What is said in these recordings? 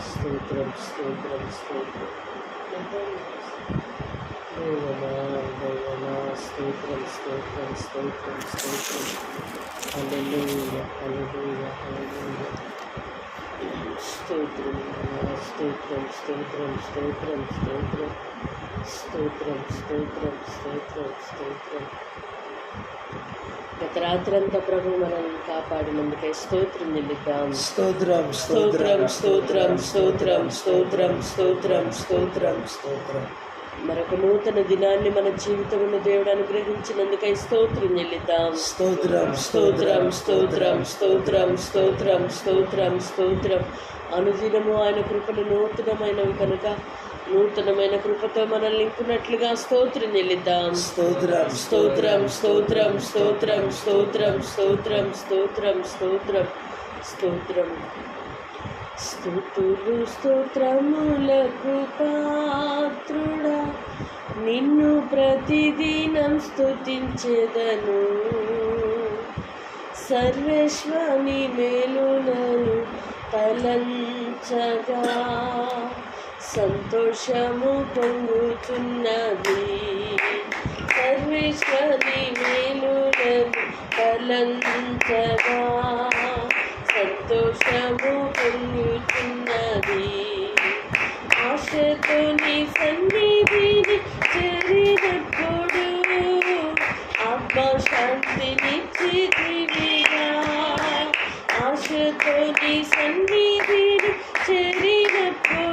стой, прям стой, прям стой. Дай луна, дай луна, стой, прям стой, прям стой, прям стой, прям. Аллилуйя, аллилуйя, аллилуйя. Стой, прям луна, стой, прям, стой, прям, стой, прям, стой, прям. Стой, прям, стой, прям, стой, прям, стой, прям. గత రాత్రంతా ప్రభు మనల్ని కాపాడినందుకై స్తోత్రం చెల్లిద్దాం. స్తోత్రం స్తోత్రం స్తోత్రం స్తోత్రం స్తోత్రం స్తోత్రం స్తోత్రం. స్తోత్రం. మరొక నూతన దినాన్ని మన జీవితంలో దేవుడు అనుగ్రహించినందుకై స్తోత్రం చెల్లిద్దాం స్తోత్రం స్తోత్రం స్తోత్రం స్తోత్రం స్తోత్రం స్తోత్రం స్తోత్రం అనుదినము ఆయన కృపలు నూతనమైనవి కనుక నూతనమైన కృపతో మనల్ని నింపునట్లుగా స్తోత్రం చెల్లిద్దాం స్తోత్రం స్తోత్రం స్తోత్రం స్తోత్రం స్తోత్రం స్తోత్రం స్తోత్రం స్తోత్రం స్తోత్రం స్థుతులు స్తోత్రములకు పాత్రుడా. నిన్ను ప్రతిదినం స్థుతించెదను సర్వేశ్వని మేలులను తలంచగా సంతోషము పొందుతున్నది సర్వేశ్వని మేలులను తలంచగా సంతోషము పొంగుతున్నది ఆశతో నీ సన్నిధిని చేరినప్పుడు ఆత్మశాంతినిచ్చిదివిగా ఆశతో నీ సన్నిధిని చేరినప్పుడు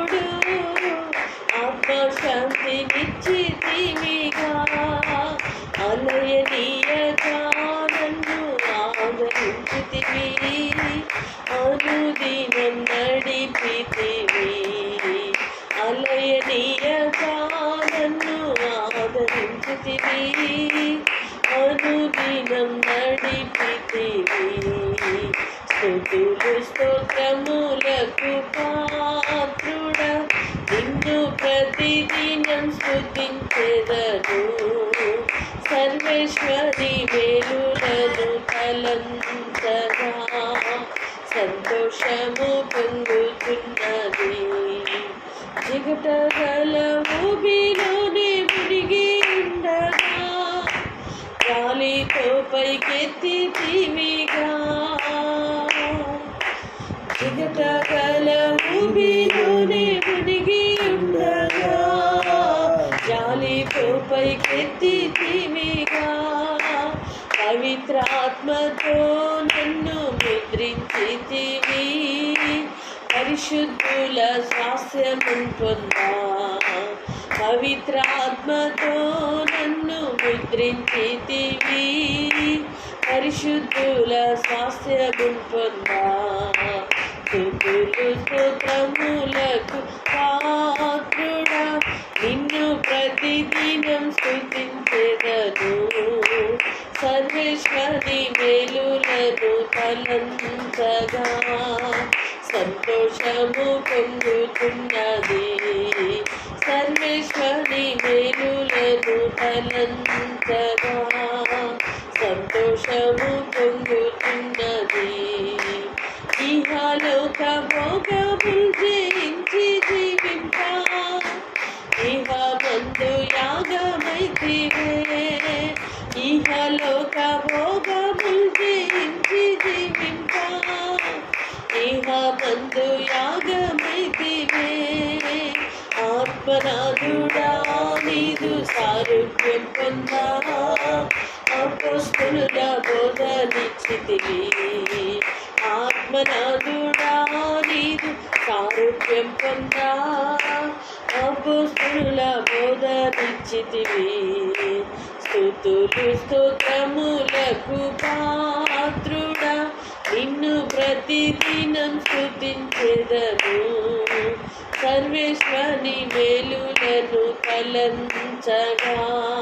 ఎత్తితివిగా జగత కలవు మునిగి ఉండగా. జాలి కృపైకెత్తితివిగా పవిత్రాత్మతో నన్ను ముద్రించితివి పరిశుద్ధుల స్వాస్యమును పొందా. పవిత్రాత్మతో నన్ను ముద్రించితివి పరిశుద్ధుల స్వాస్థ్యమున్ పొందా స్తుతులు స్తోత్రములకు పాత్రుడా. నిన్ను ప్రతిదినం స్థుతించెదను. సర్వేశ్వరి మేలులను తలంచగా సంతోషము పొందుతున్నది. సర్వేశ్వరి మేలులను తలంచగా ఫలము పొందుతున్నది ఇహలోక భోగ బోధనిచ్చితివి ఆత్మనాథుడా నీదు సారూప్యం పొందా. అపుస్తుల బోధనిచ్చితివి. స్థుతులు స్తోత్రములకు పాత్రుడా. నిన్ను ప్రతిదినం స్థుతించెదను. సర్వేశ్వని మేలులను తలంచగా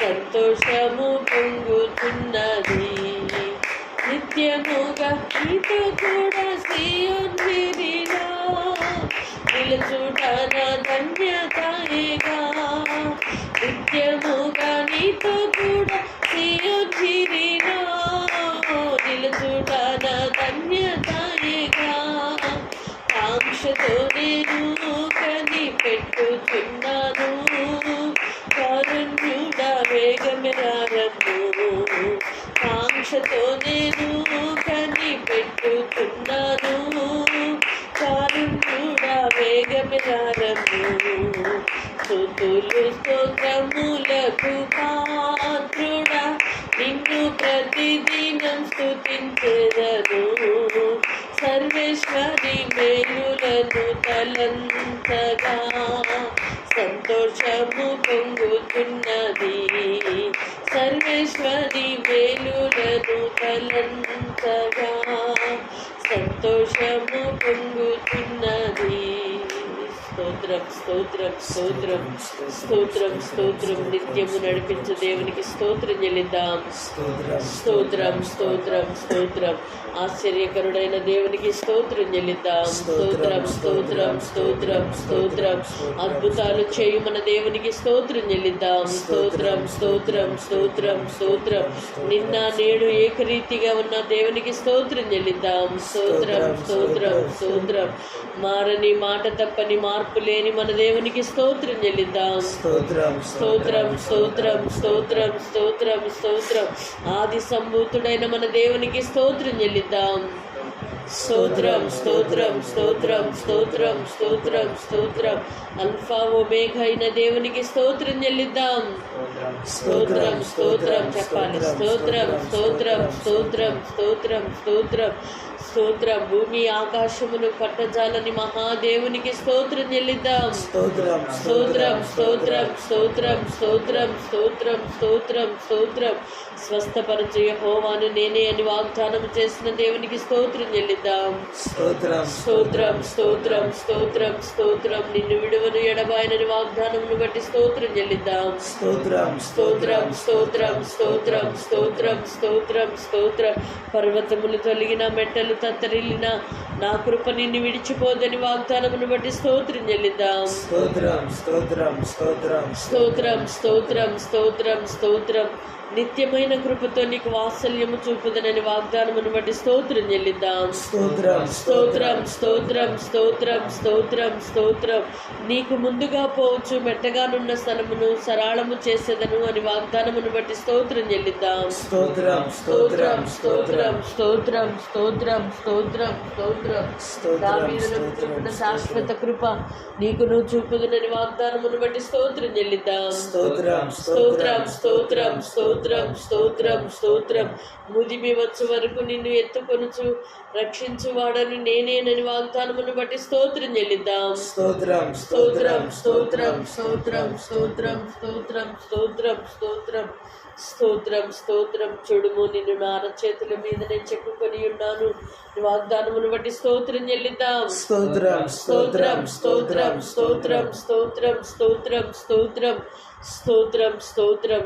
సంతోషము పొంగుతున్నది. నిత్యముగా నీతో కూడా శ్రీయోన్విరిలో నిలుచుట నా ధన్యతగా నిత్యముగా నీతో కూడా స్తోత్రం స్తోత్రం స్తోత్రం స్తోత్రం స్తోత్రం నిత్యము నడిపించు దేవునికి స్తోత్రం చెల్లిద్దాం స్తోత్రం స్తోత్రం స్తోత్రం ఆశ్చర్యకరుడైన దేవునికి స్తోత్రం చెల్లిద్దాం స్తోత్రం స్తోత్రం స్తోత్రం స్తోత్రం అద్భుతాలు చేయు మన దేవునికి స్తోత్రం చెల్లిద్దాం స్తోత్రం స్తోత్రం స్తోత్రం స్తోత్రం నిన్న నేడు ఏకరీతిగా ఉన్న దేవునికి స్తోత్రం చెల్లిద్దాం స్తోత్రం స్తోత్రం స్తోత్రం మారని మాట తప్పని మార్పు లేని మన దేవునికి స్తోత్రం చెల్లిద్దాం స్తోత్రం స్తోత్రం స్తోత్రం స్తోత్రం స్తోత్రం స్తోత్రం ఆది సంభూతుడైన మన దేవునికి స్తోత్రం చెల్లిద్దాం స్తోత్రం స్తోత్రం స్తోత్రం స్తోత్రం స్తోత్రం స్తోత్రం అల్ఫా ఒమేఘ అయిన దేవునికి స్తోత్రం చెల్లిద్దాం స్తోత్రం స్తోత్రం చెప్పాలి స్తోత్రం స్తోత్రం స్తోత్రం స్తోత్రం స్తోత్రం స్తోత్రం భూమి ఆకాశమును పట్టజాలని మహాదేవునికి స్తోత్రం చెల్లిద్దాం స్తోత్రం స్తోత్రం స్తోత్రం స్తోత్రం స్తోత్రం స్తోత్రం స్తోత్రం స్తోత్రం స్వస్థపరచు యెహోవాను నేనే అని వాగ్దానం చేసిన దేవునికి స్తోత్రం చెల్లిద్దాం స్తోత్రం స్తోత్రం స్తోత్రం స్తోత్రం స్తోత్రం నిన్ను విడువను ఎడబాయనని వాగ్దానమును బట్టి స్తోత్రం చెల్లిద్దాం స్తోత్రం స్తోత్రం స్తోత్రం స్తోత్రం స్తోత్రం స్తోత్రం స్తోత్రం పర్వతములు తొలగిన మెట్టలు తత్తరిల్లిన నా కృప నిన్ను విడిచిపోదని వాగ్దానమును బట్టి స్తోత్రం చెల్లిద్దాం. స్తోత్రం స్తోత్రం స్తోత్రం. స్తోత్రం స్తోత్రం స్తోత్రం స్తోత్రం. నిత్యమైన కృపతో నీకు వాత్సల్యము చూపుదనని వాగ్దానమును బట్టి స్తోత్రం చెల్లిద్దాం స్తోత్రం స్తోత్రం స్తోత్రం స్తోత్రం స్తోత్రం స్తోత్రం నీకు ముందుగా పోవచ్చు మెట్టగానున్న స్థలమును సరాళము చేసేదను అని వాగ్దానమును బట్టి స్తోత్రం చెల్లిద్దాం స్తోత్రం స్తోత్రం స్తోత్రం స్తోత్రం స్తోత్రం స్తోత్రం స్తోత్రం స్తోత్రం శాశ్వత కృప నీకు నువ్వు చూపుదనని వాగ్దానమును బట్టి స్తోత్రం చెల్లిద్దాం స్తోత్రం స్తోత్రం స్తోత్రం స్తోత్రం స్తోత్రం స్తోత్రం ముదిమి వచ్చు వరకు నిన్ను ఎత్తుకొనుచు రక్షించువాడని నేనేనని వాగ్దానమును బట్టి స్తోత్రం చెల్లిద్దాం స్తోత్రం స్తోత్రం స్తోత్రం స్తోత్రం స్తోత్రం స్తోత్రం స్తోత్రం స్తోత్రం స్తోత్రం స్తోత్రం చూడుము నిన్ను నా అరచేతుల మీదనే చెక్కుకొని ఉన్నాను నీ వాగ్దానమును బట్టి స్తోత్రం చెల్లిద్దాం స్తోత్రం స్తోత్రం స్తోత్రం స్తోత్రం స్తోత్రం స్తోత్రం స్తోత్రం స్తోత్రం స్తోత్రం స్తోత్రం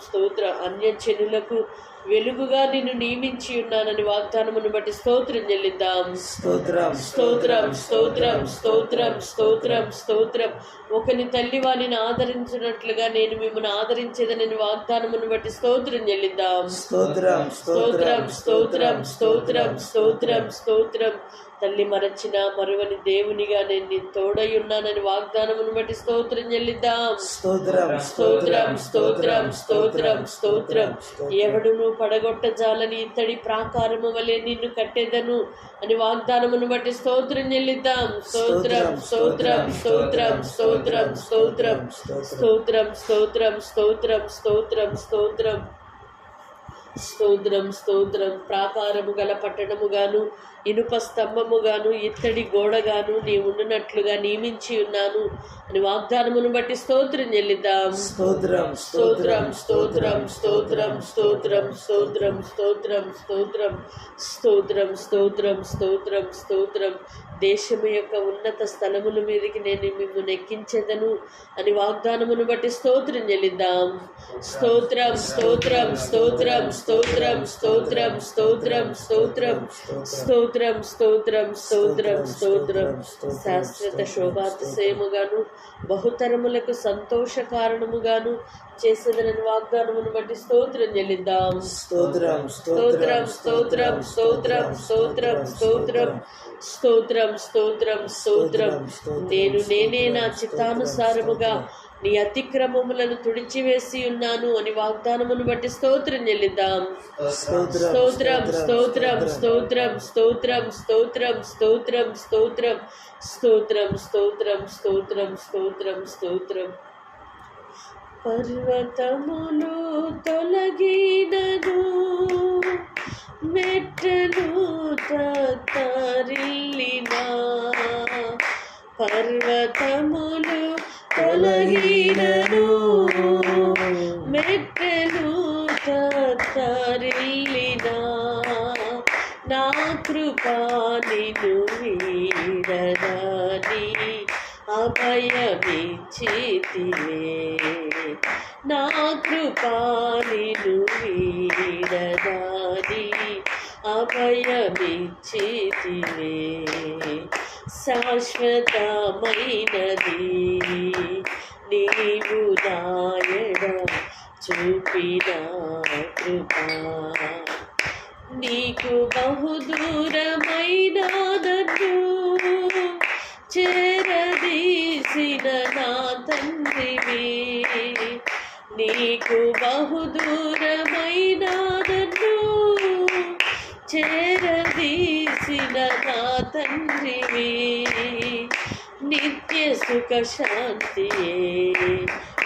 స్తోత్రం అన్య జనులకు వెలుగుగా నిన్ను నియమించి ఉన్నానని వాగ్దానమును బట్టి స్తోత్రం చెల్లిద్దాం స్తోత్రం స్తోత్రం స్తోత్రం స్తోత్రం స్తోత్రం స్తోత్రం ఒకని తల్లి వారిని ఆదరించినట్లుగా నేను మిమ్మల్ని ఆదరించేదని వాగ్దానమును బట్టి స్తోత్రం చెల్లిద్దాం స్తోత్రం స్తోత్రం స్తోత్రం స్తోత్రం స్తోత్రం స్తోత్రం తల్లి మరచిన మరువని దేవునిగా నేను నీ తోడై ఉన్నానని వాగ్దానమును బట్టి స్తోత్రం చెల్లిద్దాం స్తోత్రం స్తోత్రం స్తోత్రం స్తోత్రం స్తోత్రం ఎవడును పడగొట్టజాలని ఇత్తడి ప్రాకారము వలె నిన్ను కట్టేదను అని వాగ్దానమును బట్టి స్తోత్రం చెల్లిద్దాం స్తోత్రం స్తోత్రం స్తోత్రం స్తోత్రం స్తోత్రం స్తోత్రం స్తోత్రం స్తోత్రం స్తోత్రం స్తోత్రం స్తోత్రం స్తోత్రం ప్రాకారము గల పట్టణముగాను ఇనుప స్తంభముగాను ఇత్తడి గోడగాను నీ ఉండునట్లుగా నియమించి ఉన్నాను అని వాగ్దానమును బట్టి స్తోత్రం చెల్లిద్దాం స్తోత్రం స్తోత్రం స్తోత్రం స్తోత్రం స్తోత్రం స్తోత్రం స్తోత్రం స్తోత్రం స్తోత్రం స్తోత్రం స్తోత్రం స్తోత్రం దేశము యొక్క ఉన్నత స్థలముల మీదకి నేను మిమ్మల్ని ఎక్కించేదను అని వాగ్దానమును బట్టి స్తోత్రం చెల్లిద్దాం స్తోత్రం స్తోత్రం స్తోత్రం స్తోత్రం స్తోత్రం స్తోత్రం స్తోత్రం స్తోత్రం స్తోత్రం స్తోత్రం స్తోత్రం శాశ్వత శోభాతిశయముగాను బహుతరములకు సంతోష కారణముగాను చేసేదనని వాగ్దానమును బట్టి స్తోత్రం చెల్లిద్దాం స్తోత్రం స్తోత్రం స్తోత్రం స్తోత్రం స్తోత్రం స్తోత్రం స్తోత్రం స్తోత్రం స్తోత్రం నేను నేనే నా చిత్తానుసారముగా నీ అతిక్రమములను తుడిచివేసి ఉన్నాను అని వాగ్దానమును బట్టి స్తోత్రం చెల్లిద్దాం స్తోత్రం స్తోత్రం స్తోత్రం స్తోత్రం స్తోత్రం స్తోత్రం స్తోత్రం స్తోత్రం స్తోత్రం స్తోత్రం స్తోత్రం స్తోత్రం స్తోత్రం పర్వతములు తొలగినను మెట్టను తరిల్లినా పర్వతములు తొలగినను నా తండ్రివి నీకు బహుదూరమైన చేరదీసిన నా తండ్రివి నిత్య సుఖ శాంతియే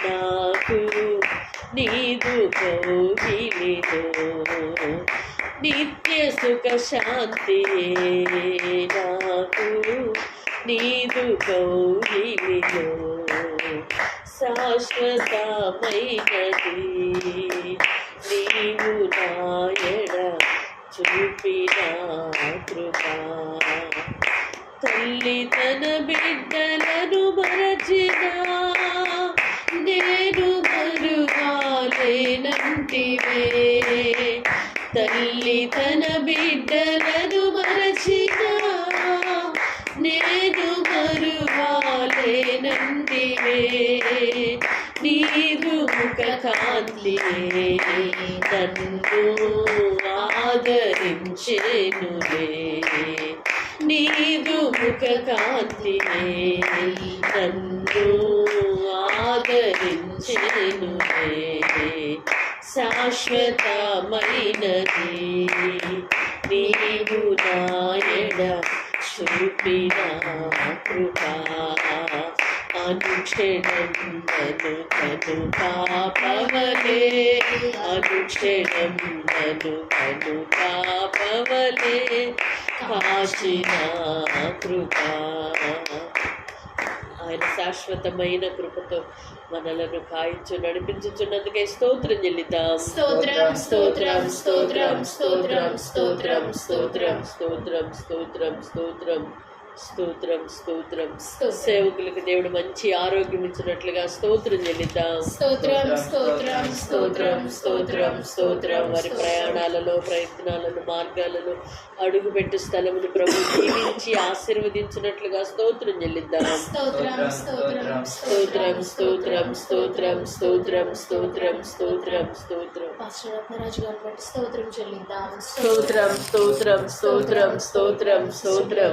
నాకు నీదు కౌగిలిలో నిత్య సుఖ శాంతియే నా తల్లి తన బిడ్డలను మరచిన నేను మరువాలేనంటివే నీరు ముఖ కాంతి నన్ను ఆదరించేనులే. నీరు ముఖ కాంతి నన్ను ఆదరించేనులే. శాశ్వతమైనది. నీవు నాయడ చూపిన కృపా. అనుక్షణం నను కను పాపవలే. అనుక్షణం నను కను పాపవలే. కాచిన కృపా. ఆయన శాశ్వతమైన కృపతో మనలను కాయించు నడిపించుచున్నందుకే స్తోత్రం చెల్లిద్దాం. స్తోత్రం, స్తోత్రం, స్తోత్రం, స్తోత్రం, స్తోత్రం, స్తోత్రం స్తోత్రం. స్తోత్రం స్తోత్రం స్తోత్రం. స్తోత్రం స్తోత్రం. సేవకులకు దేవుడు మంచి ఆరోగ్యం ఇచ్చినట్లుగా స్తోత్రం చెల్లిద్దాం స్తోత్రం స్తోత్రం స్తోత్రం స్తోత్రం స్తోత్రం వారి ప్రయాణాలలో ప్రయత్నాలను మార్గాలను అడుగుపెట్టు స్థలమును ప్రభు దీవించి ఆశీర్వదించినట్లుగా స్తోత్రం చెల్లిద్దాం స్తోత్రం స్తోత్రం స్తోత్రం స్తోత్రం స్తోత్రం స్తోత్రం స్తోత్రం స్తోత్రం స్తోత్రం స్తోత్రం చెల్లిద్దాం స్తోత్రం స్తోత్రం స్తోత్రం స్తోత్రం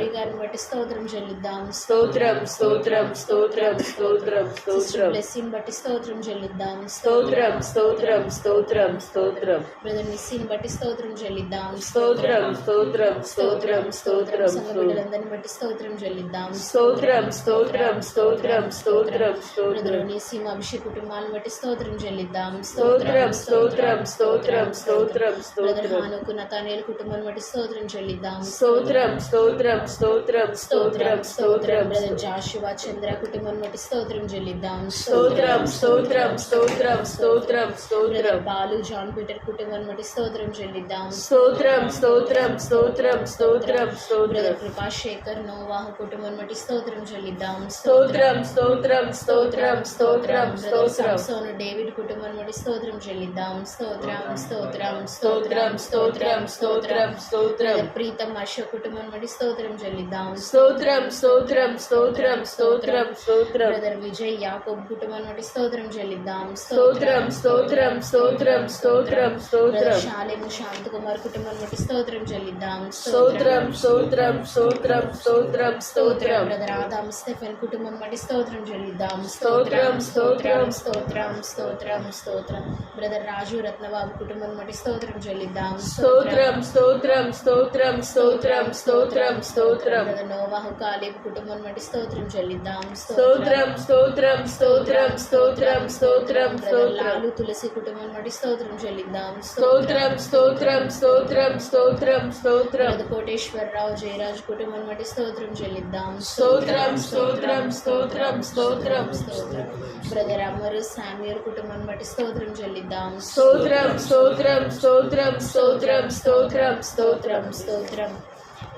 స్తోత్రం చెల్లిద్దాం స్తోత్రం స్తోత్రం స్తోత్రం స్తోత్రం స్తోత్రం బ్లెస్సింగ్ బట్టి స్తోత్రం చెల్లిద్దాం స్తోత్రం స్తోత్రం స్తోత్రం స్తోత్రం బ్రదర్ నిస్సీని బట్టి స్తోత్రం చెల్లిద్దాం స్తోత్రం స్తోత్రం స్తోత్రం స్తోత్రం బిడ్డలందరిని బట్టి స్తోత్రం చెల్లిద్దాం స్తోత్రం స్తోత్రం స్తోత్రం స్తోత్రం స్తోత్రం నిస్సీమ అభిషేక్ కుటుంబాలను బట్టి స్తోత్రం చెల్లిద్దాం స్తోత్రం స్తోత్రం స్తోత్రం స్తోత్రం స్తోత్రం హానుకు నతానేలు కుటుంబాన్ని బట్టి స్తోత్రం చెల్లిద్దాం స్తోత్రం స్తోత్రం స్తోత్రం స్తోత్రం స్తోత్రం బ్రదర్ జాషువా చంద్ర కుటుంబాన్ని బట్టి స్తోత్రం చెల్లిద్దాం స్తోత్రం స్తోత్రం స్తోత్రం స్తోత్రం స్తోత్రం బాలు జాన్ పీటర్ కుటుంబాన్ని బట్టి స్తోత్రం చెల్లిద్దాం స్తోత్రం స్తోత్రం స్తోత్రం స్తోత్రం స్తోత్రం బ్రదర్ కృపా శేఖర్ నోవాహ కుటుంబాన్ని బట్టి స్తోత్రం చెల్లిద్దాం స్తోత్రం స్తోత్రం స్తోత్రం స్తోత్రం స్తోత్రం సంసోను డేవిడ్ కుటుంబాన్ని బట్టి స్తోత్రం చెల్లిద్దాం స్తోత్రం స్తోత్రం స్తోత్రం స్తోత్రం స్తోత్రం స్తోత్రం ప్రీతం హర్ష కుటుంబాన్ని బట్టి స్తోత్రం చెల్లిద్దాం స్తోత్రం స్తోత్రం స్తోత్రం స్తోత్రం స్తోత్రం బ్రదర్ విజయ్ యాకోబ్ కుటుంబం బట్టి స్తోత్రం చెల్లిద్దాం స్తోత్రం స్తోత్రం స్తోత్రం స్తోత్రం స్తోత్రం శాలేము శాంత్ కుమార్ కుటుంబం బట్టి స్తోత్రం చెల్లిద్దాం స్తోత్రం స్తోత్రం స్తోత్రం స్తోత్రం స్తోత్రం బ్రదర్ ఆదాం స్టెఫెన్ కుటుంబం బట్టి స్తోత్రం చెల్లిద్దాం స్తోత్రం, స్తోత్రం. స్తోత్రం స్తోత్రం స్తోత్రం బ్రదర్ రాజు రత్నబాబు కుటుంబం బట్టి స్తోత్రం చెల్లిద్దాం స్తోత్రం స్తోత్రం స్తోత్రం స్తోత్రం స్తోత్రం స్తోత్రం బ్రదర్ నోవాహు కాలేబ్ కుటుంబం బట్టి స్తోత్రం చెల్లిద్దాం స్తోత్రం స్తోత్రం స్తోత్రం స్తోత్రం స్తోత్రం లాలు తులసి కుటుంబం బట్టి స్తోత్రం చెల్లిద్దాం స్తోత్రం స్తోత్రం స్తోత్రం స్తోత్రం స్తోత్రం కోటేశ్వరరావు జయరాజ్ కుటుంబం బట్టి స్తోత్రం చెల్లిద్దాం స్తోత్రం స్తోత్రం స్తోత్రం స్తోత్రం స్తోత్రం బ్రదర్ అమరు శామ్యూర్ కుటుంబం బట్టి స్తోత్రం చెల్లిద్దాం స్తోత్రం స్తోత్రం స్తోత్రం స్తోత్రం స్తోత్రం స్తోత్రం స్తోత్రం స్తోత్రం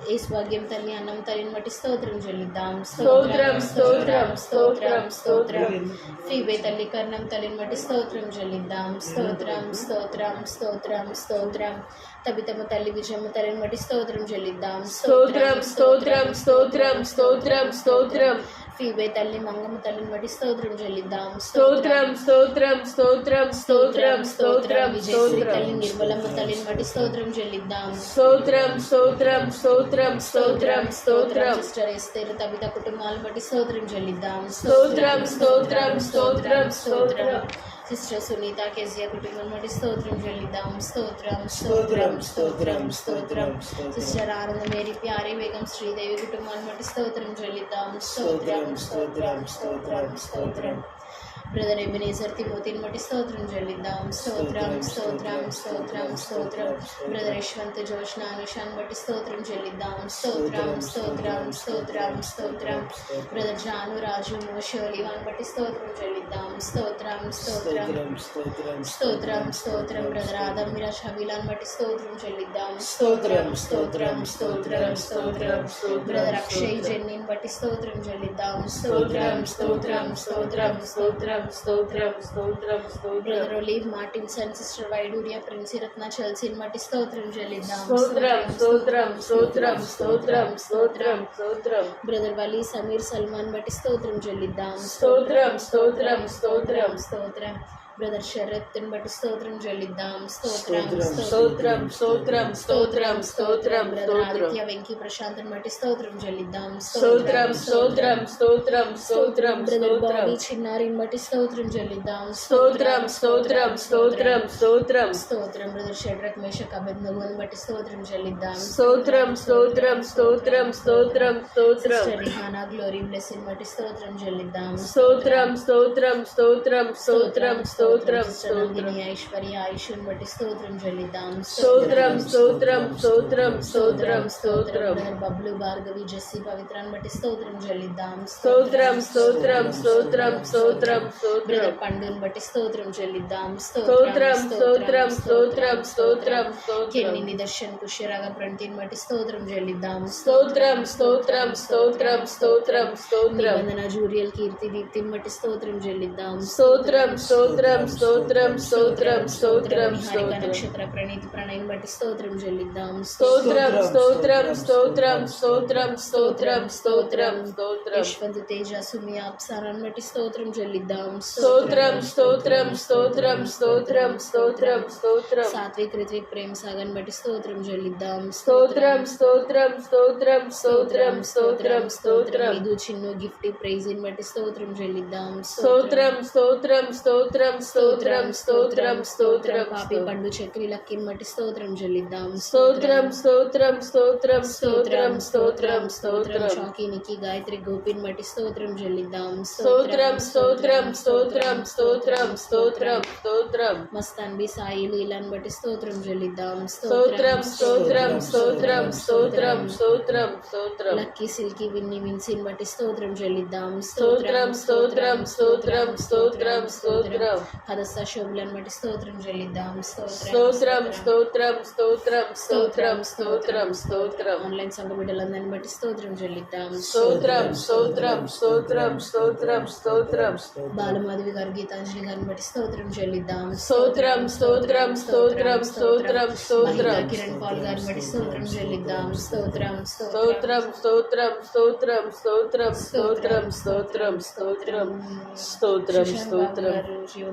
ఈ స్వాగ్యం తల్లి అన్నం తల్లిని బట్టి స్తోత్రం చెల్లిద్దాం. స్తోత్రం, స్తోత్రం, స్తోత్రం, స్తోత్రం. ఫీబే తల్లి కర్ణం తల్లిని బట్టి స్తోత్రం చెల్లిద్దాం. స్తోత్రం స్తోత్రం స్తోత్రం స్తోత్రం. తబితమ్మ తల్లి విజయమ్మ తల్లిని బట్టి స్తోత్రం చెల్లిద్దాం. స్తోత్రం స్తోత్రం స్తోత్రం స్తోత్రం స్తోత్రం. ఫీబే తల్లి మంగమ్మ తల్లిని బట్టి స్తోత్రం చెల్లిద్దాం స్తోత్రం స్తోత్రం స్తోత్రం స్తోత్రం స్తోత్రం విజయశ్రీ తల్లి నిర్మలమ్మ తల్లిని బట్టి స్తోత్రం చెల్లిద్దాం స్తోత్రం స్తోత్రం స్తోత్రం స్తోత్రం స్తోత్రం సిస్టర్ ఎస్తేరు తబిత కుటుంబాలను బట్టి స్తోత్రం చెల్లిద్దాం స్తోత్రం స్తోత్రం స్తోత్రం స్తోత్రం సిస్టర్ సునీత కెజియా కుటుంబం బట్టి స్తోత్రం చెల్లిద్దాం. స్తోత్రం స్తోత్రం స్తోత్రం స్తోత్రం సిస్టర్ ఆనంద మేరీ ప్యారీ బేగం శ్రీదేవి కుటుంబాన్ని బట్టి స్తోత్రం చెల్లిద్దాం. స్తోత్రం స్తోత్రం స్తోత్రం. స్తోత్రం. బ్రదర్ ఎబినేజర్ తిమోతిని బట్టి స్తోత్రం చెల్లిద్దాం స్తోత్రం స్తోత్రం స్తోత్రం స్తోత్రం బ్రదర్ యశ్వంత్ జోష్న అనుషాన్ బట్టి స్తోత్రం చెల్లిద్దాం స్తోత్రం స్తోత్రం స్తోత్రం స్తోత్రం బ్రదర్ జాను రాజు మోషోలి వాని బట్టి స్తోత్రం చెల్లిద్దాం స్తోత్రం స్తోత్రం స్తోత్రం స్తోత్రం బ్రదర్ ఆదం మిరాజ్ హబీలాన్ బట్టి స్తోత్రం చెల్లిద్దాం స్తోత్రం స్తోత్రం స్తోత్రం స్తోత్రం బ్రదర్ అక్షయ్ జెన్నిని బట్టి స్తోత్రం చెల్లిద్దాం స్తోత్రం స్తోత్రం స్తోత్రం స్తోత్రం స్తోత్రం స్తోత్రం స్తోత్రం బ్రదర్ ఒలీవ్ మార్టిన్సన్ సిస్టర్ వైడూరియా ప్రిన్సీ రత్న చల్సిని బట్టి స్తోత్రం చెల్లిద్దాం స్తోత్రం స్తోత్రం స్తోత్రం స్తోత్రం స్తోత్రం స్తోత్రం బ్రదర్ వలీ సమీర్ సల్మాన్ బట్టి స్తోత్రం చెల్లిద్దాం స్తోత్రం స్తోత్రం స్తోత్రం స్తోత్రం బ్రదర్ శరత్ని బట్టి స్తోత్రం చెల్లిద్దాం స్తోత్రం స్తోత్రం స్తోత్రం స్తోత్రం స్తోత్రం బ్రదర్ ఆదిత్య వెంకీ ప్రశాంత్ని బట్టి స్తోత్రం చెల్లిద్దాం స్తోత్రం స్తోత్రం స్తోత్రం స్తోత్రం బ్రదర్ బాబీ చిన్నారిని బట్టి స్తోత్రం చెల్లిద్దాం స్తోత్రం స్తోత్రం స్తోత్రం స్తోత్రం స్తోత్రం బ్రదర్ షడ్రక్ మేషక్ అభిజ్ఞని బట్టి స్తోత్రం చెల్లిద్దాం స్తోత్రం స్తోత్రం స్తోత్రం స్తోత్రం స్తోత్రం రిహానా గ్లోరీ బ్లెస్సింగ్ బట్టి స్తోత్రం చెల్లిద్దాం స్తోత్రం స్తోత్రం స్తోత్రం స్తోత్రం స్తోత్రం స్తోత్రం నందిని ఐశ్వర్య ఆయుష్ని బట్టి స్తోత్రం చెల్లిద్దాం స్తోత్రం స్తోత్రం స్తోత్రం స్తోత్రం స్తోత్రం బబ్లు భార్గవి జెస్సి పవిత్రాన్ని బట్టి స్తోత్రం చెల్లిద్దాం స్తోత్రం స్తోత్రం స్తోత్రం స్తోత్రం స్తోత్రం పండుని బట్టి స్తోత్రం చెల్లిద్దాం స్తోత్రం స్తోత్రం స్తోత్రం స్తోత్రం స్తోత్రం కెన్ని నిదర్శన్ కుష్యరాగ ప్రణతిని బట్టి స్తోత్రం చెల్లిద్దాం స్తోత్రం స్తోత్రం స్తోత్రం స్తోత్రం స్తోత్రం జూరియల్ కీర్తి దీప్తిని బట్టి స్తోత్రం చెల్లిద్దాం స్తోత్రం స్తోత్రం స్తోత్రం స్తోత్రం స్తోత్రం నిహారిక స్తోత్రం నక్షత్ర ప్రణీతి ప్రణయం బట్టి స్తోత్రం చెల్లిద్దాం స్తోత్రం స్తోత్రం స్తోత్రం స్తోత్రం స్తోత్రం స్తోత్రం స్తోత్రం యశ్వంత్ తేజ సుమి అప్సారాన్ని బట్టి స్తోత్రం చెల్లిద్దాం స్తోత్రం స్తోత్రం స్తోత్రం స్తోత్రం స్తోత్రం స్తోత్రం సాత్విక్ రిత్విక్ ప్రేమ్ సాగన్ బట్టి స్తోత్రం చెల్లిద్దాం స్తోత్రం స్తోత్రం స్తోత్రం స్తోత్రం స్తోత్రం స్తోత్రం ఇది చిన్ను గిఫ్ట్ ప్రైజ్ బట్టి స్తోత్రం చెల్లిద్దాం స్తోత్రం స్తోత్రం స్తోత్రం స్తోత్రం స్తోత్రం స్తోత్రం పాపి పండు చక్రి లక్కిని బట్టి స్తోత్రం చెల్లిద్దాం స్తోత్రం స్తోత్రం స్తోత్రం స్తోత్రం స్తోత్రం స్తోత్రం షాకి నికి గాయత్రి గోపిని బట్టి స్తోత్రం చెల్లిద్దాం స్తోత్రం స్తోత్రం స్తోత్రం స్తోత్రం స్తోత్రం స్తోత్రం మస్తాన్ బి సాయి లీలాన్ బట్టి స్తోత్రం చెల్లిద్దాం స్తోత్రం స్తోత్రం స్తోత్రం స్తోత్రం స్తోత్రం స్తోత్రం లక్కీ సిల్కి విన్ని విన్సిని బట్టి స్తోత్రం చెల్లిద్దాం స్తోత్రం స్తోత్రం స్తోత్రం స్తోత్రం స్తోత్రం హదస్త శోభులను బట్టి స్తోత్రం చెల్లిద్దాం స్తోత్రం స్తోత్రం స్తోత్రం స్తోత్రం స్తోత్రం స్తోత్రం ఆన్లైన్ సంఘ బిడ్డలందరిని బట్టి స్తోత్రం చెల్లిద్దాం స్తోత్రం స్తోత్రం స్తోత్రం స్తోత్రం స్తోత్రం బాలమాధవి గారు గీతాంజలి గారిని బట్టి స్తోత్రం చెల్లిద్దాం స్తోత్రం స్తోత్రం స్తోత్రం స్తోత్రం స్తోత్రం కిరణ్ పాల్ గారిని బట్టి స్తోత్రం చెల్లిద్దాం స్తోత్రం స్తోత్రం స్తోత్రం స్తోత్రం స్తోత్రం స్తోత్రం స్తోత్రం స్తోత్రం స్తోత్రం స్తోత్రం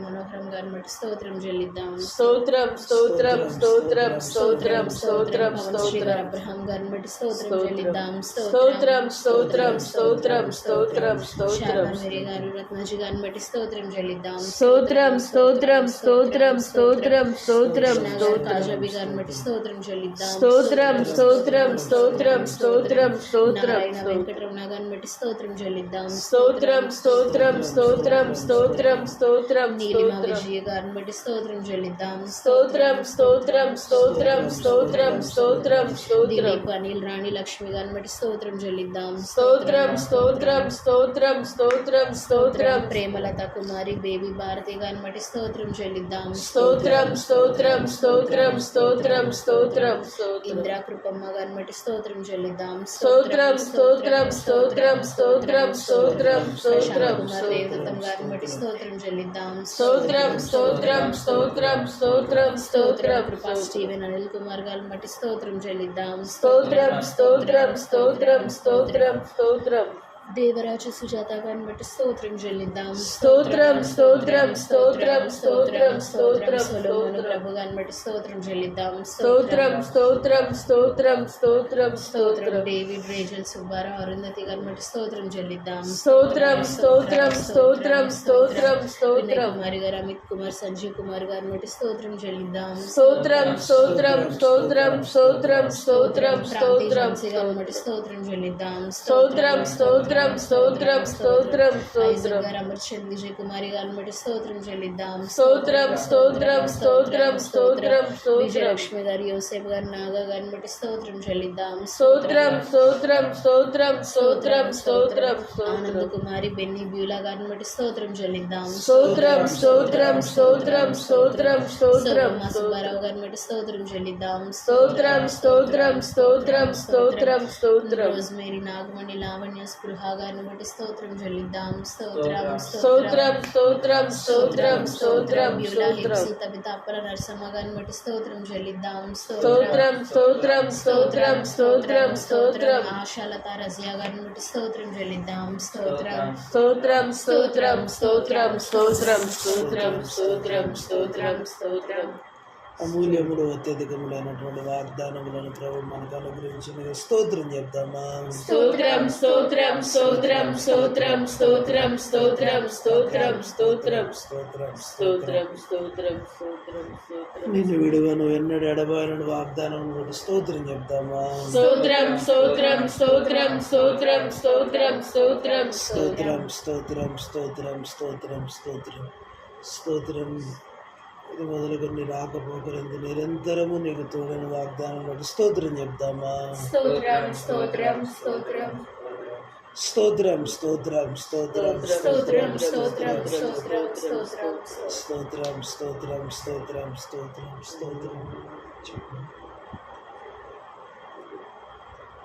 మనోహరం గారిని బట్టి స్తోత్రం చెల్లిద్దాం స్తోత్రం స్తోత్రం స్తోత్రం స్తోత్రం స్తోత్రం పవన్ శ్రీ గారు స్తోత్రం అబ్రహాం గారిని బట్టి స్తోత్రం చెల్లిద్దాం స్తోత్రం స్తోత్రం స్తోత్రం స్తోత్రం స్తోత్రం శారదా మేరీ గారు రత్నజీ గారిని బట్టి స్తోత్రం చెల్లిద్దాం స్తోత్రం స్తోత్రం స్తోత్రం స్తోత్రం స్తోత్రం నాగర్ కాజాబి గారిని బట్టి స్తోత్రం చెల్లిద్దాం స్తోత్రం స్తోత్రం స్తోత్రం స్తోత్రం స్తోత్రం నారాయణ వెంకటరమణ గారిని బట్టి స్తోత్రం చెల్లిద్దాం స్తోత్రం స్తోత్రం స్తోత్రం స్తోత్రం స్తోత్రం నీలిమ స్తోత్రం విజయ గారిని బట్టి స్తోత్రం చెల్లిద్దాం స్తోత్రం స్తోత్రం స్తోత్రం స్తోత్రం స్తోత్రం స్తోత్రం అనిల్ రాణి లక్ష్మి గారిని బట్టి స్తోత్రం చెల్లిద్దాం స్తోత్రం స్తోత్రం స్తోత్రం స్తోత్రం స్తోత్రం ప్రేమలత కుమారి బేబీ భారతి గారిని బట్టి స్తోత్రం చెల్లిద్దాం స్తోత్రం స్తోత్రం స్తోత్రం స్తోత్రం స్తోత్రం స్తోత్రం ఇంద్రా కృపమ్మ గారిని బట్టి స్తోత్రం చెల్లిద్దాం స్తోత్రం స్తోత్రం స్తోత్రం స్తోత్రం స్తోత్రం స్తోత్రం దేవదత్తం గారిని బట్టి స్తోత్రం చెల్లిద్దాం స్తోత్రం స్తోత్రం స్తోత్రం స్తోత్రం స్తోత్రం. కృపా స్టీవెన్ అనిల్ కుమార్ గారిని బట్టి స్తోత్రం చెల్లిద్దాం. స్తోత్రం స్తోత్రం స్తోత్రం స్తోత్రం స్తోత్రం. దేవరాజు సుజాత గారిని బట్టి స్తోత్రం చెల్లిద్దాం స్తోత్రం స్తోత్రం స్తోత్రం స్తోత్రం స్తోత్రం సొలొమోను ప్రభు గారిని బట్టి స్తోత్రం చెల్లిద్దాం స్తోత్రం స్తోత్రం స్తోత్రం స్తోత్రం స్తోత్రం డేవిడ్ రేజల్ సుబ్బారావు అరుంధతి గారిని బట్టి స్తోత్రం చెల్లిద్దాం స్తోత్రం స్తోత్రం స్తోత్రం స్తోత్రం స్తోత్రం కుమారి గారు అమిత్ కుమార్ సంజీవ్ కుమార్ గారిని బట్టి స్తోత్రం చెల్లిద్దాం స్తోత్రం స్తోత్రం స్తోత్రం స్తోత్రం స్తోత్రం స్తోత్రం స్తోత్రం చెల్లిద్దాం స్తోత్రం స్తోత్రం స్తోత్రం స్తోత్రం స్తోత్రం గారు అమర్చంద్ విజయ్ కుమారి గారిని బట్టి స్తోత్రం చెల్లిద్దాం స్తోత్రం స్తోత్రం స్తోత్రం స్తోత్రం స్తోత్రం విజయలక్ష్మి గారు యోసేపు గారు నాగా గారిని బట్టి స్తోత్రం చెల్లిద్దాం స్తోత్రం స్తోత్రం స్తోత్రం స్తోత్రం స్తోత్రం ఆనంద్ స్తోత్రం కుమారి బెన్ని బ్యూలా గారిని బట్టి స్తోత్రం చెల్లిద్దాం స్తోత్రం స్తోత్రం స్తోత్రం స్తోత్రం స్తోత్రం సుబ్బారావు గారిని బట్టి స్తోత్రం చెల్లిద్దాం స్తోత్రం స్తోత్రం స్తోత్రం స్తోత్రం స్తోత్రం రోజ్మేరీ నాగమణి లావణ్య స్పృహ గారిని బట్టి స్తోత్రం చెల్లిద్దాం స్తోత్రం స్తోత్రం స్తోత్రం స్తోత్రం స్తోత్రం స్తోత్రం తబిత అప్పల నరసమ్మ గారిని బట్టి స్తోత్రం చెల్లిద్దాం స్తోత్రం స్తోత్రం స్తోత్రం స్తోత్రం స్తోత్రం ఆశాలత రజియా గారిని బట్టి స్తోత్రం చెల్లిద్దాం స్తోత్రం స్తోత్రం స్తోత్రం స్తోత్రం స్తోత్రం స్తోత్రం స్తోత్రం స్తోత్రం స్తోత్రం అమూల్యములు అత్యధికములైనటువంటి వాగ్దానములను ప్రభు మనకు అనుగ్రహించిన స్తోత్రం చెప్తామా స్తోత్రం స్తోత్రం స్తోత్రం స్తోత్రం స్తోత్రం స్తోత్రం స్తోత్రం స్తోత్రం స్తోత్రం స్తోత్రం స్తోత్రం స్తోత్రం నిన్ను విడువను ఎన్నడు ఎడబాయను వాగ్దానం స్తోత్రం చెప్తామా స్తోత్రం స్తోత్రం స్తోత్రం స్తోత్రం స్తోత్రం స్తోత్రం స్తోత్రం స్తోత్రం స్తోత్రం స్తోత్రం స్తోత్రం స్తోత్రం ఇది మొదలుకొని రాకపోకరందు నిరంతరము నీకు తోడని వాగ్దానం బట్టి స్తోత్రం చెప్తామా స్తోత్రం స్తోత్రం స్తోత్రం. స్తోత్రం స్తోత్రం స్తోత్రం స్తోత్రం స్తోత్రం. స్తోత్రం స్తోత్రం స్తోత్రం. స్తోత్రం స్తోత్రం స్తోత్రం స్తోత్రం.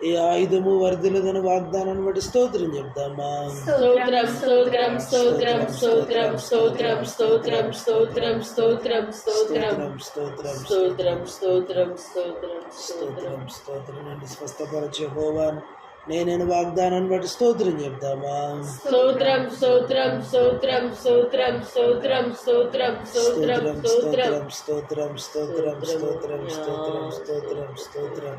ఏ ఆయుధము వర్ధిలదని వాగ్దానాన్ని బట్టి స్తోత్రం చెప్తామా స్తోత్రం స్తోత్రం స్తోత్రం స్తోత్రం స్తోత్రం స్తోత్రం స్తోత్రం స్తోత్రం స్తోత్రం స్తోత్రం స్తోత్రం స్తోత్రం స్తోత్రం స్తోత్రం స్తోత్రం స్తోత్రం స్తోత్రం నుండి స్వస్థపరచే హోవాన్ నేనేను వాగ్దానాన్ని బట్టి స్తోత్రం చెప్తామా స్తోత్రం స్తోత్రం స్తోత్రం స్తోత్రం స్తోత్రం స్తోత్రం స్తోత్రం స్తోత్రం స్తోత్రం స్తోత్రం స్తోత్రం స్తోత్రం స్తోత్రం స్తోత్రం స్తోత్రం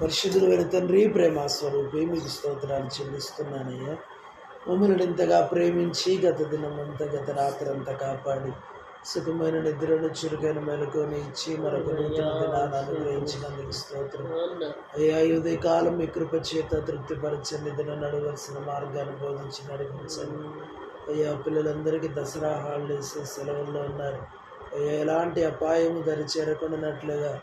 పరిశుద్ధులైన తండ్రి ప్రేమ స్వరూపి మీకు స్తోత్రాలు చెల్లిస్తున్నానయ్యా మమ్మల్ని ఇంతగా ప్రేమించి గత దినమంతా గత రాత్రంతా కాపాడి సుఖమైన నిద్రను చురుకైన మెలకొని ఇచ్చి మరొక నూతన దినాన్ని అనుగ్రహించినందుకు స్తోత్రం. అయ్యా ఉదయ కాలం మీ కృప చేత తృప్తిపరచండి. దిన నడవలసిన మార్గాన్ని బోధించి నడిపించండి. అయ్యా పిల్లలందరికీ దసరా హాలిడేస్ సెలవుల్లో ఉన్నారు. ఎలాంటి అపాయము దరి చేరకుండానట్లుగా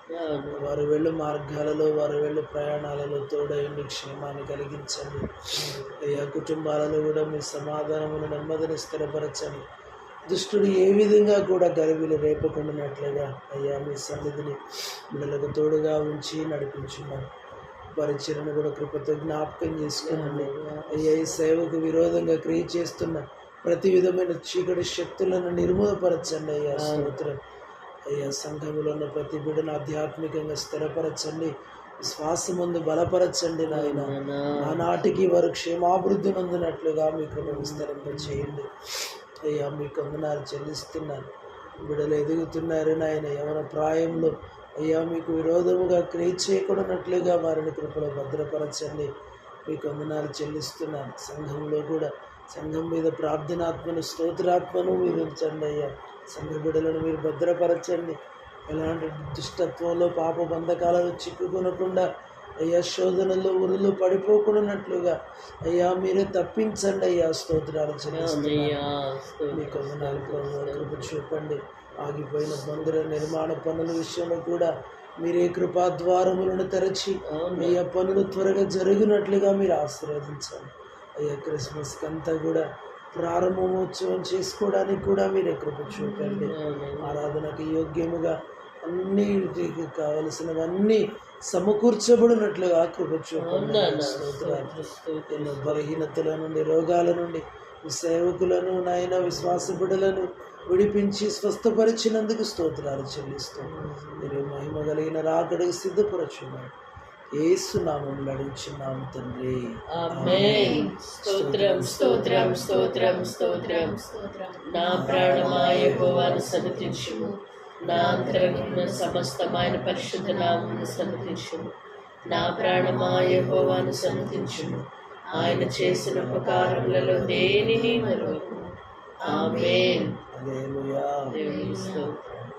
వారు వెళ్ళు మార్గాలలో వారు వెళ్ళు ప్రయాణాలలో తోడయండి క్షేమాన్ని కలిగించండి. అయ్యా కుటుంబాలలో కూడా మీ సమాధానమును నెమ్మదిని స్థిరపరచండి. దుష్టుడు ఏ విధంగా కూడా గరివిలు రేపకుండానట్లుగా అయ్యా మీ సన్నిధిని బిడ్డలకు తోడుగా ఉంచి నడిపించున్నాను పరిచయను కూడా కృపతో జ్ఞాపకం చేసుకున్నాను అయ్యా ఈ సేవకు విరోధంగా క్రియ చేస్తున్న ప్రతి విధమైన చీకటి శక్తులను నిర్మూలపరచండి అయ్యా స్తోత్రం. అయ్యా సంఘములో ఉన్న ప్రతి బిడ్డను ఆధ్యాత్మికంగా స్థిరపరచండి. శ్వాసముందు బలపరచండి నాయన. ఆనాటికి వారు క్షేమాభివృద్ధి నొందినట్లుగా మీ కృపను విస్తరింప చేయండి అయ్యా మీ కొందనాలు చెల్లిస్తున్నాను బిడ్డలు ఎదుగుతున్నారు నాయన. యవన ప్రాయంలో అయ్యా మీకు విరోధముగా క్రియ చేయకూడనట్లుగా వారిని కృపలో భద్రపరచండి. మీ కొందనాలు చెల్లిస్తున్నాను సంఘంలో కూడా సంఘం మీద ప్రార్థనాత్మను స్తోత్రాత్మను మీరు ఉంచండి అయ్యా. సంఘ బిడ్డలను మీరు భద్రపరచండి. ఎలాంటి దుష్టత్వంలో పాప బంధకాలలో చిక్కుకొనకుండా అయ్యా శోధనలో ఉరులు పడిపోకున్నట్లుగా అయ్యా మీరే తప్పించండి అయ్యా. స్తోత్రాలు మీ ప్రభు కృప చూపండి. ఆగిపోయిన మందిర నిర్మాణ పనుల విషయంలో కూడా మీరే కృపాద్వారములను తెరచి అయ్యా పనులు త్వరగా జరిగినట్లుగా మీరు ఆశీర్వదించండి. అయ్యా క్రిస్మస్కి అంతా కూడా ప్రారంభమోత్సవం చేసుకోవడానికి కూడా మీరే కృప చూపండి ఆరాధనకు యోగ్యముగా అన్ని కావలసినవన్నీ సమకూర్చబడినట్లుగా కృప చూపండి బలహీనతల నుండి రోగాల నుండి సేవకులను నాయన విశ్వాస బిడ్డలను విడిపించి స్వస్థపరిచినందుకు స్తోత్రాలు చెల్లిస్తూ మీరు మహిమ కలిగిన రాకడికి సిద్ధపరచున్నారు ఏసు నామం నడిచున్నాము తండ్రి. స్తోత్రం స్తోత్రం స్తోత్రం స్తోత్రం. నా ప్రాణమాయ యెహోవాను సన్నతించుము నా అంతరంగమున సమస్తమైన పరిశుద్ధ నామమును సన్నతించుము నా ప్రాణమాయ యెహోవాను సన్నతించుము ఆయన చేసిన ఉపకారములలో దేనిని హల్లెలూయా. దేవుని స్తోత్రం.